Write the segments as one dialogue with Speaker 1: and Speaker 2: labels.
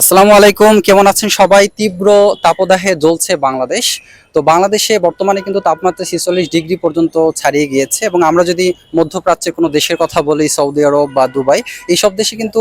Speaker 1: আসসালামু আলাইকুম কেমন আছেন সবাই? তীব্র তাপদাহে জ্বলছে বাংলাদেশ। তো বাংলাদেশে বর্তমানে কিন্তু তাপমাত্রা ছেচল্লিশ ডিগ্রি পর্যন্ত ছাড়িয়ে গিয়েছে এবং আমরা যদি মধ্যপ্রাচ্যের কোনো দেশের কথা বলি, সৌদি আরব বা দুবাই, এইসব দেশে কিন্তু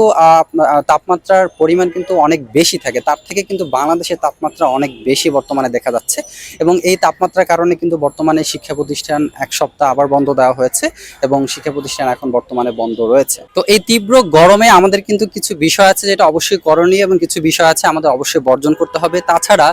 Speaker 1: তাপমাত্রার পরিমাণ কিন্তু অনেক বেশি থাকে। তার থেকে কিন্তু বাংলাদেশের তাপমাত্রা অনেক বেশি বর্তমানে দেখা যাচ্ছে এবং এই তাপমাত্রার কারণে কিন্তু বর্তমানে শিক্ষা প্রতিষ্ঠান এক সপ্তাহ আবার বন্ধ দেওয়া হয়েছে এবং শিক্ষা প্রতিষ্ঠান এখন বর্তমানে বন্ধ রয়েছে। তো এই তীব্র গরমে আমাদের কিন্তু কিছু বিষয় আছে যেটা অবশ্যই করণীয় এবং কিছু বিষয় আছে আমাদের অবশ্যই বর্জন করতে হবে। তাছাড়া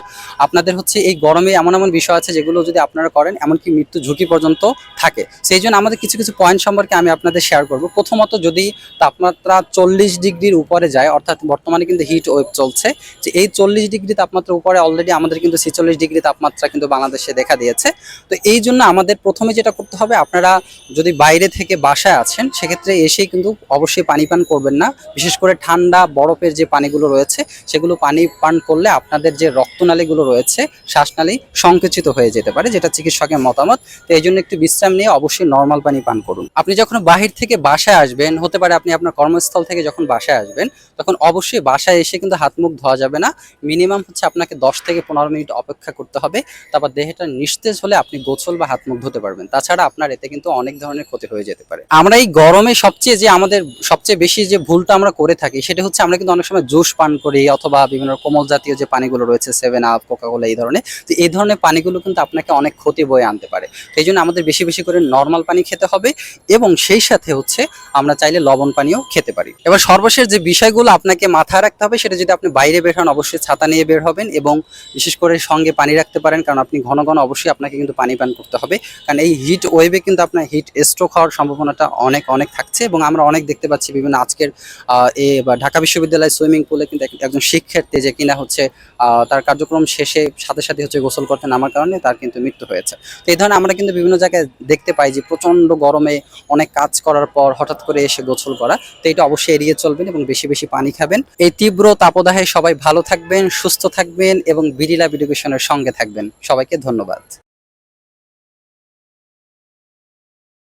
Speaker 1: আপনাদের হচ্ছে এই গরমে এমন এমন বিষয় আছে যেগুলো যদি আপনারা করেন, এমনকি মৃত্যু ঝুঁকি পর্যন্ত থাকে। সেই জন্য আমাদের কিছু কিছু পয়েন্ট সম্পর্কে আমি আপনাদের শেয়ার করব। প্রথমত যদি তাপমাত্রা চল্লিশ ডিগ্রির উপরে যায়, অর্থাৎ বর্তমানে কিন্তু হিট ওয়েভ চলছে, যে এই চল্লিশ ডিগ্রি তাপমাত্রা উপরে অলরেডি আমাদের কিন্তু ছেচল্লিশ ডিগ্রি তাপমাত্রা কিন্তু বাংলাদেশে দেখা দিয়েছে। তো এই জন্য আমাদের প্রথমে যেটা করতে হবে, আপনারা যদি বাইরে থেকে বাসায় আছেন, সেক্ষেত্রে এসেই কিন্তু অবশ্যই পানি পান করবেন না। বিশেষ করে ঠান্ডা, বরফের যে পানিগুলো রয়েছে, সেগুলো পানি পান করলে আপনাদের যে রক্তনালীগুলো রয়েছে, শ্বাসনালী সংকুচিত হয়ে যেতে পারে, যেটা চিকিৎসকের মতামত। তো এই জন্য একটু বিশ্রাম নিয়ে অবশ্যই নর্মাল পানি পান করুন। আপনি যখন বাহির থেকে বাসায় আসবেন, হতে পারে আপনি আপনার কর্মস্থল থেকে যখন বাসায় আসবেন, তখন অবশ্যই বাসায় এসে কিন্তু হাত মুখ ধোয়া যাবে না। মিনিমাম হচ্ছে আপনাকে দশ থেকে পনেরো মিনিট অপেক্ষা করতে হবে। তারপর দেহটা নিস্তেজ হলে আপনি গোছল বা হাত মুখ ধুতে পারবেন। তাছাড়া আপনার এতে কিন্তু অনেক ধরনের ক্ষতি হয়ে যেতে পারে। আমরা এই গরমে সবচেয়ে যে আমাদের সবচেয়ে বেশি যে ভুলটা আমরা করে থাকি, সেটা হচ্ছে আমরা কিন্তু অনেক সময় জুস পান করি, অথবা বিভিন্ন কোমল জাতীয় যে পানিগুলো রয়েছে সেভেন আপ কোকাকোলা এই ধরনের। তো এই ধরনের পানিগুলো কিন্তু আপনাকে অনেক ক্ষতি বয়ে আনতে পারে। সেই জন্য আমাদের বেশি বেশি করে নর্মাল পানি খেতে হবে এবং সেই সাথে হচ্ছে আমরা চাইলে লবণ পানিও খেতে পারি। এবার সর্বশেষ যে বিষয়গুলো আপনাকে মাথায় রাখতে হবে সেটা যদি আপনি বাইরে বের হন, অবশ্যই ছাতা নিয়ে বের হবেন এবং বিশেষ করে সঙ্গে পানি রাখতে পারেন, কারণ আপনি ঘন ঘন অবশ্যই আপনাকে কিন্তু পানি পান করতে হবে। কারণ এই হিট ওয়েভে কিন্তু আপনার হিট স্ট্রোক হওয়ার সম্ভাবনাটা অনেক অনেক থাকছে এবং আমরা অনেক দেখতে পাচ্ছি বিভিন্ন আজকের এ বা ঢাকা বিশ্ববিদ্যালয় সুইমিং পুলে কিন্তু একজন শিক্ষার্থী যে কিনা হচ্ছে তার কার্যক্রম শেষে সাথে সাথে হচ্ছে গোসল করতে নামার কারণে তার কিন্তু মৃত্যু হয়েছে। তো এই ধরনের আমরা কিন্তু বিভিন্ন জায়গায় দেখতে পাই যে প্রচণ্ড গরমে অনেক কাজ করার পর হঠাৎ করে এসে গোসল করা। তো এটা অবশ্যই এড়িয়ে চলবেন এবং বেশি বেশি পানি খাবেন। এই তীব্র তাপদাহে সবাই ভালো থাকবেন, সুস্থ থাকবেন এবং বিড়িলা বিডুকেশনের সঙ্গে থাকবেন। সবাইকে ধন্যবাদ।